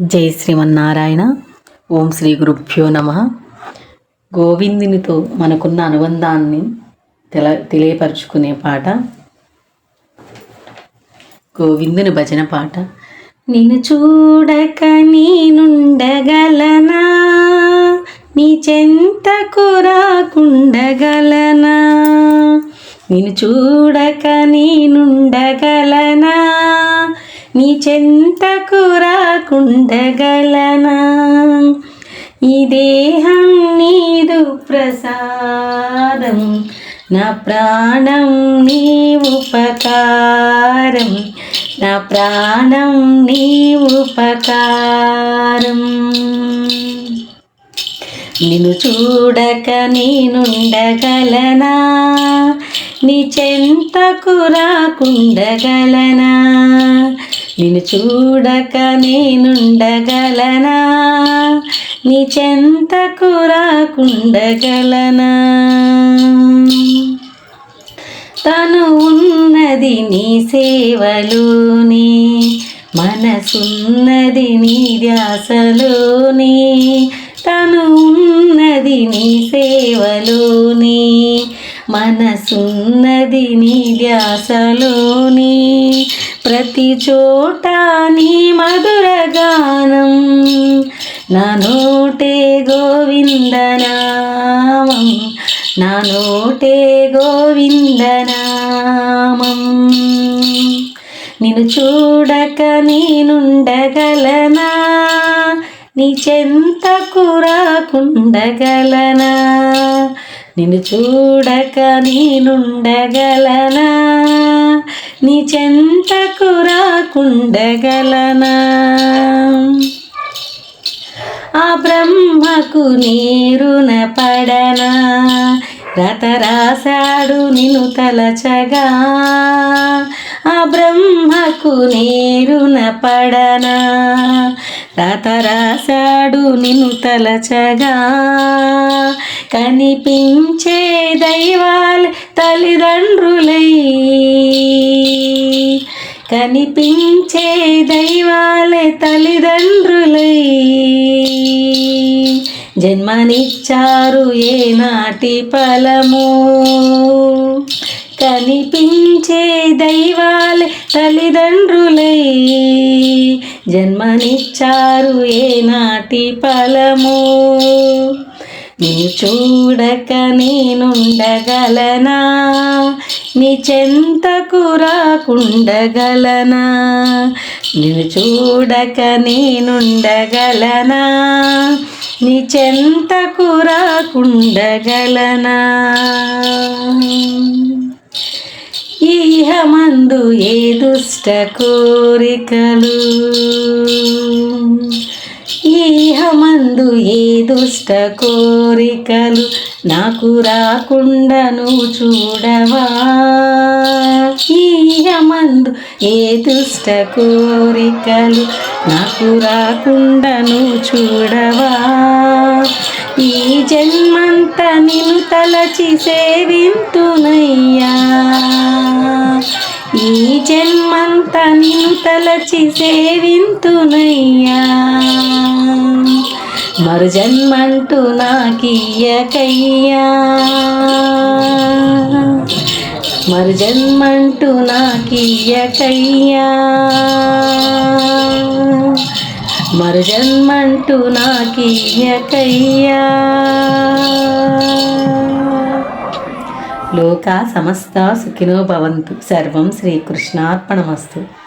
జై శ్రీమన్నారాయణ. ఓం శ్రీ గురుభ్యో నమ. గోవిందునితో మనకున్న అనుబంధాన్ని తెల తెలియపరుచుకునే పాట. గోవిందుని భజన పాట. నిన్ను చూడక నేనుండగలనా? నీ చెంతకు రాకుండగలనా? నిన్ను చూడక నేనుండగలనా? నీ చెంతకు ఉండగలనా ఈ దేహం నీదు ప్రసాదం నా ప్రాణం నీ ఉపకారం నా ప్రాణం నీ ఉపకారం. నిన్ను చూడక నేనుండగలనా? నీ చెంతకు రాకుండగలనా? నిన్ను చూడక నేనుండగలనా? నీ చెంతకు రాకుండగలనా? తను ఉన్నది నీ సేవలోని మనసున్నది నీ ధ్యాసలోని తను ఉన్నది నీ సేవలోని మనసున్నది నీ ధ్యాసలోని ప్రతి చోట నీ మధుర గానం. నా నోటే గోవిందనామం. నా నోటే గోవిందనామం. నిన్ను చూడక నేనుండగలనా? నీ చెంతకు రాకుండగలనా? నిన్ను చూడక నేనుండగలనా? నీ చెంతకు రాకుండగలనా? ఆ బ్రహ్మకు నీరున పడనా రత రాశాడు నిన్ను తలచగా. ఆ బ్రహ్మకు నీరున పడనా. రత రాశాడు నిన్ను తలచగా. కనిపించే దైవాలు తల్లిదండ్రులై. కనిపించే దైవాలే తల్లిదండ్రులై. జన్మనిచ్చారు ఏనాటి ఫలము. కనిపించే దైవాలే తల్లిదండ్రులై జన్మనిచ్చారు ఏనాటి ఫలము. నీ చూడక నేనుండగలనా? నీ చెంతకు రాకుండగలనా? నీ చూడక నేనుండగలనా? నీ చెంతకు రాకుండగలనా ఇహమందు ఏ దుష్ట కోరికలు? ఈహమందు ఏ దుష్ట కోరికలు నాకు రాకుండాను చూడవా? ఈహమందు ఏ దుష్ట కోరికలు నాకు రాకుండాను చూడవా? ఈ జన్మంత నిన్ను తలచి సేవింతునయ్యా. ఈ జన్మంత నిన్ను తలచి సేవింతునయ్యా. మరుజన్మంటూ నాకియ్యకయ్యా. మరుజన్మంటూ నాకియ్యకయ్యా. మరుజన్మంటూ నాకియ్యకయ్యా. లోకా సమస్త సుఖినో భవంతు. సర్వం శ్రీకృష్ణార్పణమస్తు.